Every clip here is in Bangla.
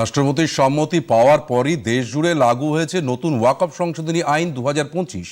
রাষ্ট্রপতির সম্মতি পাওয়ার পরই দেশ জুড়ে লাগু হয়েছে নতুন ওয়াকফ সংশোধনী আইন দু হাজার পঁচিশ।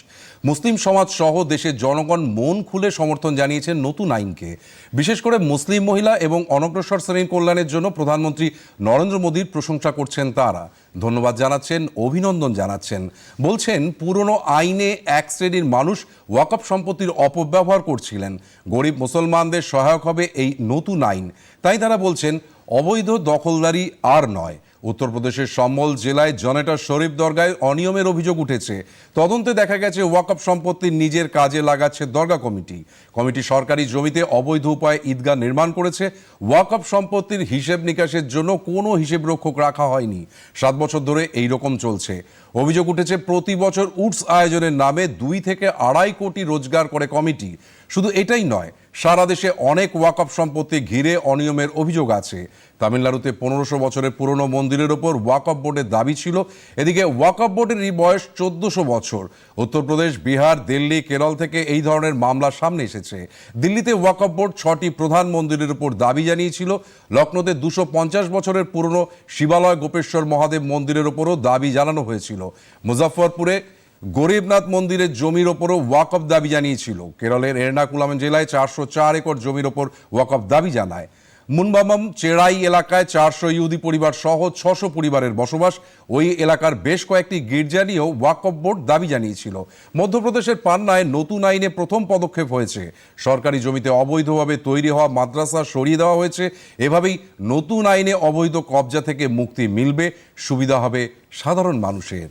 মুসলিম সমাজ সহ দেশের জনগণ মন খুলে সমর্থন জানিয়েছেন নতুন আইনকে। বিশেষ করে মুসলিম মহিলা এবং অনগ্রসর শ্রেণির কল্যাণের জন্য প্রধানমন্ত্রী নরেন্দ্র মোদীর প্রশংসা করছেন তারা। ধন্যবাদ জানাচ্ছেন, অভিনন্দন জানাচ্ছেন। বলছেন, পুরনো আইনে এক শ্রেণির মানুষ ওয়াকফ সম্পত্তির অপব্যবহার করছিলেন। গরিব মুসলমানদের সহায়ক হবে এই নতুন আইন। তাই তারা বলছেন, অবৈধ দখলদারি আর নয়। উত্তরপ্রদেশের সম্বল জেলায় জনেটার শরীফ দরগায় অনিয়মের অভিযোগ উঠেছে। তদন্তে দেখা গেছে ওয়াকফ সম্পত্তি নিজের কাজে লাগাচ্ছে দরগা কমিটি। কমিটি সরকারি জমিতে অবৈধ উপায়ে ঈদগাহ নির্মাণ করেছে। ওয়াকফ সম্পত্তির হিসেব নিকাশের জন্য কোনো হিসেব রক্ষক রাখা হয়নি। সাত বছর ধরে এই রকম চলছে। অভিযোগ উঠেছে, প্রতি বছর উডস আয়োজনের নামে দুই থেকে আড়াই কোটি রোজগার করে কমিটি। শুধু এটাই নয়, সারা দেশে অনেক ওয়াকফ সম্পত্তি ঘিরে অনিয়মের অভিযোগ আছে। তামিলনাড়ুতে পনেরোশো বছরের পুরনো মন্দিরের ওপর ওয়াকফ বোর্ডের দাবি ছিল। এদিকে ওয়াকফ বোর্ডের এই বয়স চোদ্দশো বছর। উত্তরপ্রদেশ বিহার, দিল্লি, কেরল থেকে এই ধরনের মামলা সামনে এসেছে। দিল্লিতে ওয়াকফ বোর্ড ছটি প্রধান মন্দিরের উপর দাবি জানিয়েছিল। লখনৌতে দুশো পঞ্চাশ বছরের পুরনো শিবালয় গোপেশ্বর মহাদেব মন্দিরের ওপরও দাবি জানানো হয়েছিল। মুজাফফরপুরে গরিবনাথ মন্দিরের জমির ওপরও ওয়াকফ দাবি জানিয়েছিল। কেরলের এর্নাকুলাম জেলায় চারশো চার একর জমির ওপর ওয়াকফ দাবি জানায়। মুনবামাম চেরাই এলাকায় চারশো ইহুদি পরিবার সহ ছশো পরিবারের বসবাস। ওই এলাকার বেশ কয়েকটি গির্জা নিয়েও ওয়াকফ বোর্ড দাবি জানিয়েছিল। মধ্যপ্রদেশের পান্নায় নতুন আইনে প্রথম পদক্ষেপ হয়েছে। সরকারি জমিতে অবৈধভাবে তৈরি হওয়া মাদ্রাসা সরিয়ে দেওয়া হয়েছে। এভাবেই নতুন আইনে অবৈধ কবজা থেকে মুক্তি মিলবে। সুবিধা হবে সাধারণ মানুষের।